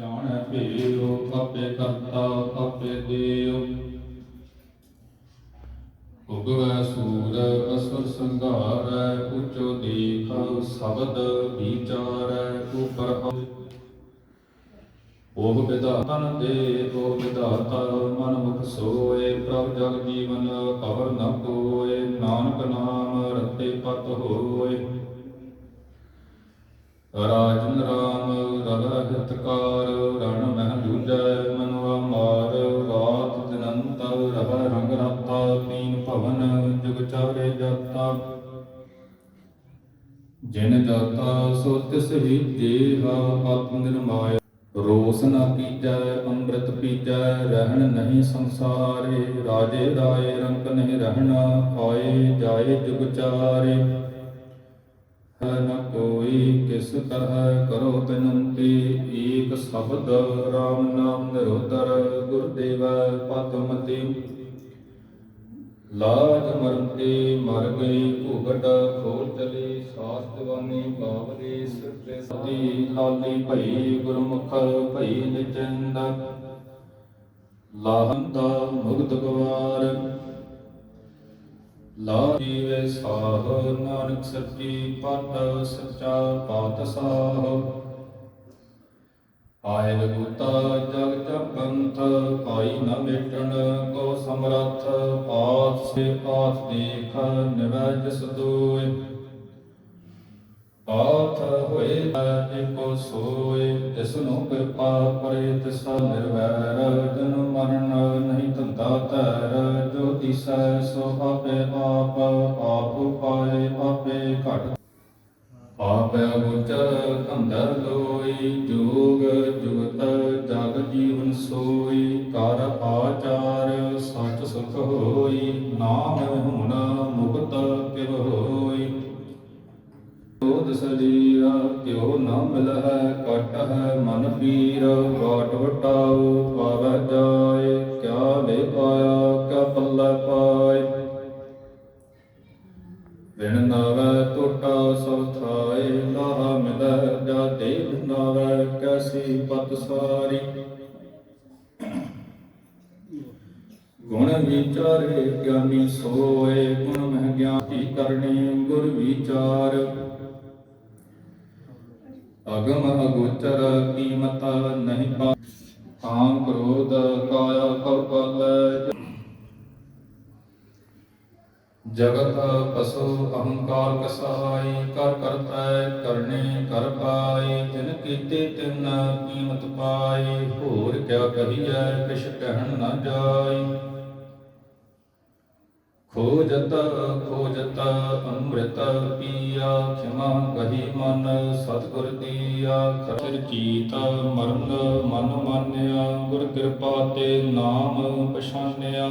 ਜਾਣੈ ਭੇਉ ਆਪੇ ਕਰਤਾ ਆਪੇ ਦੇਉ ਉਗਵੈ ਸੂਰ, ਅਸੁਰ ਸੰਘਾਰੈ, ਉਚੋ ਦੇਖ ਸ਼ਬਦ ਵਿਚਾਰੈ, ਉਪਰ ਉਹ ਵਿਧਾਤਨ ਦੇ, ਉਹ ਵਿਧਾਤਾ ਮਨ ਮੁਖ ਸੋਏ, ਪ੍ਰਭ ਜਗ ਜੀਵਨ ਅਵਰ ਨ ਕੋਏ, ਨਾਨਕ ਨਾਮ ਰਤੇ ਪਤ ਹੋਏ। ਰਾਜਨ ਰਾਮ ਰਲ ਹਿਤਕਾਰ ਰਣ ਮਹਿ ਜੂਜੈ ਮਨੁਆ ਮਾਰ ਰਾਤ ਦਿਨੰਤ ਰਹਿ ਰੰਗ ਰਾਤਾ ਤੀਨ ਭਵਨ ਜੁਗ ਚਾਰੇ ਜਾਤਾ। ਜਿਨ ਜਾਤਾ, ਸੋ ਤਿਸ ਹੀ ਦੇਹਾ ਆਤਮ ਨਿਰਮਾਇਆ। ਰੋਸ ਨਾ ਕੀਜੈ ਅੰਮ੍ਰਿਤ ਪੀਜੈ, ਰਹਿਣ ਨਹੀਂ ਸੰਸਾਰੇ। ਰਾਜੇ ਰਾਏ ਰੰਗ ਨਹੀਂ ਰਹਿਣਾ ਆਏ ਜਾਏ ਜੁਗ ਚਾਰੇ। ਨ ਕੋਈ ਕਿਸ ਤਰਹ ਕਰੋ ਬੇਨੰਤੀ। ਏਕ ਸ਼ਬਦ RAM ਨਾਮ ਨਿਰੋਧਰ ਗੁਰਦੇਵ ਪਦਮਤੀ ਲਾਜ ਮਰਤੇ ਮਰ ਗਈ ਭੁਗਟ ਖੋਲ ਚਲੀ ਸਾਸਤਵਾਨੀ ਬਾਵਲੀ ਸਿਰਤੇ ਸਦੀ ਲਾਲੀ ਭਈ ਗੁਰਮੁਖ ਭਈ ਨਿਚੰਦ। ਲਾਹੰਦਾ ਮੁਗਧ ਗਵਾਰ ਲਾ ਜੀਵੇ ਸਾਹ ਨਾਨਕ ਸੱਚੀ ਪਤ ਸੱਚਾ ਪਾਤਸ਼ਾਹ। ਆਏ ਲਗੂਤਾ ਜਗ ਜਪੰਥ ਪਾਈ ਨ ਮਿਟਣ ਕੋ ਸਮਰੱਥ ਆਪ ਸੇ ਆਪ ਦੇਖ ਨਿਵੈ ਜਿਸ ਦੋਇ ਆਥ ਹੋਏ ਏਕੋ ਸੋਏ, ਤਿਸ ਨੂੰ ਕਿਰਪਾ ਕਰੇ, ਤਿਸ ਨਿਰਵੈਰ, ਜਨ ਮਰਨ ਨਹੀਂ ਧੰਦਾ ਧੈਰ, ਜੋ ਦਿਸੈ ਸੋ ਆਪੇ ਆਪ ਆਪ ਪਾਏ ਆਪੇ ਘਟ। ਆਪੇ ਗੁਚਰ ਕੰਦਰ ਲੋਈ, ਜੋਗ ਜੁਗਤ ਜਗ ਜੀਵਨ ਸੋਈ, ਕਰ ਆਚਾਰ ਸਚ ਸੁਖ ਹੋਈ, ਨਾਮ ਹੁਣ ਮੁਕਤ ਕਿਵ ਹੋਈ। ਸਰੀਰਾ ਕਿਉ ਨਾ ਮਿਲਹਿ ਕਟ ਹੈ ਮਨ ਪੀਰ ਵਾਟ ਵਟਾਉ ਪਾਵੈ ਜਾਏ, ਕਿਆ ਲੇ ਪਾਇਆ, ਕਿਆ ਪੱਲੇ ਪਾਏ। ਵਿਣ ਨਾਵੈ ਟੋਟਾ ਸਭ ਥਾਏ, ਲਾਹਾ ਮਿਲੈ ਜਾ ਦੇਵ ਨਾਵੈ, ਕੈਸੀ ਪਤ ਸਾਰੀ। ਗੁਣ ਵਿਚਾਰੇ ਗਿਆਨੀ ਸੋਏ, ਗੁਣ ਮਹਿ ਗਿਆਨੀ ਕਰਨੀ ਗੁਰ ਵਿਚਾਰ। ਅਗਮ ਅਗੋਚਰ ਕੀਮਤ ਨਹੀਂ ਪਾ ਕਾਮ ਕ੍ਰੋਧ ਕਾਇਆ ਕਉ ਜਗਤ ਪਸੁ ਅਹੰਕਾਰ ਕਸਾਈ, ਕਰ ਕਰਤੈ ਕਰਨੇ ਕਰ ਪਾਈ ਤਿਨ ਕੀਤੇ ਤਿਨ ਕੀਮਤ ਪਾਈ, ਹੋਰ ਕਿਆ ਕਹੀਐ, ਕਿਛ ਕਹਿਣ ਨਾ ਜਾਈ। ਖੋਜਤ ਖੋਜਤ, ਅੰਮ੍ਰਿਤ ਪੀਆ ਖਿਮਾ ਕਹੀ ਮਨ, ਸਤਗੁਰ ਦੀਆ। ਖਰ ਜੀਤ ਮਰਨ ਮਨ ਮਾਨਿਆ, ਗੁਰ ਕਿਰਪਾ ਤੇ ਨਾਮ ਪਛਾਨਿਆ।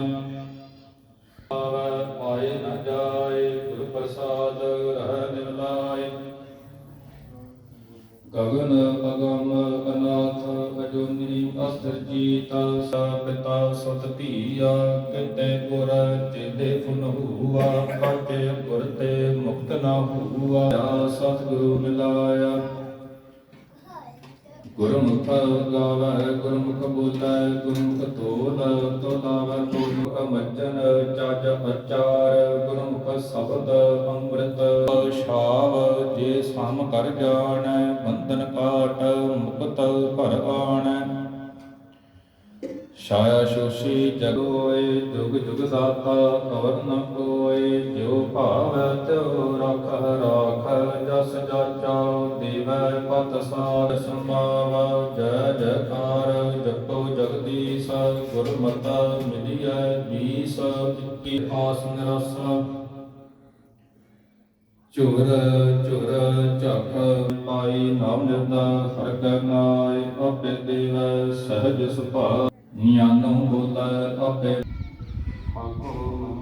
ਆਵੈ, ਪਾਏ ਨ ਜਾਏ, ਗੁਰ ਪ੍ਰਸਾਦ, ਰਹਿ ਗਗਨ ਅਗਮ ਅਨਾਥ ਅਜੋਨੀ ਅਸਰ ਜੀਤ ਸਾ ਪਿਤਾ ਸੁਤ ਧੀਆ, ਕਿਤੇ ਗੁਰ ਚੇਲੇ ਫੁਨ ਹੁਆ ਕਾਟੇ ਗੁਰ ਤੇ ਮੁਕਤ ਨਾ ਹੁਆ ਜਾ ਸਤਿਗੁਰੂ ਮਿਲਾਇਆ। ਗੁਰਮੁਖ ਗਾਵੈ, ਗੁਰਮੁਖ ਬੋਲੈ, ਗੁਰਮੁਖ ਤੋਲ, ਤੋਲਾਵੈ ਗੁਰਮੁਖ ਮੱਜਨ ਚਾਜ ਅਚਾਰ ਗੁਰਮੁਖ ਸ਼ਬਦ ਅੰਮ੍ਰਿਤ ਸ਼ਾਵ ਜੇ ਸਮ ਕਰ ਜਾਣੈ, ਬੰਧਨ ਕਾਟ, ਮੁਕਤ ਭਰ ਆਣੈ। ਛਾਇਆ ਸ਼ੋਸ਼ੀ ਜਗੋਏ, ਜੁਗ ਜੁਗ ਦਾਤਾ ਕਵਰ ਨ ਕੋਏ ਜੋ ਭਾਵੈ ਤਿਉ ਰਖ ਰਾਖ ਜਸ ਜਾਚਾ, ਦੇਵੈ ਪਤ ਸਾਰ ਸੰਭਾਵਾ, ਜੈ ਜੈਕਾਰ ਜਪੋ ਜਗਦੀਸ਼, ਗੁਰਮਤਿ ਮਿਲਿਐ ਜੀਸ ਜਿੱਕੀ ਆਸ ਨਿਰਸਾ। ਝੁਰ ਝੁਰ ਝਖ ਪਾਈ ਨਾਮ ਨਿਰਦਾ ਹਰ ਕਰਨਾਏ ਆਪੇ ਦੇਵ ਸਹਜ ਸੁਭਾ ਨਿਆਨੋ ਬੋਲੇ ਆਪੇ। ਆਖੋ ਮਨੁ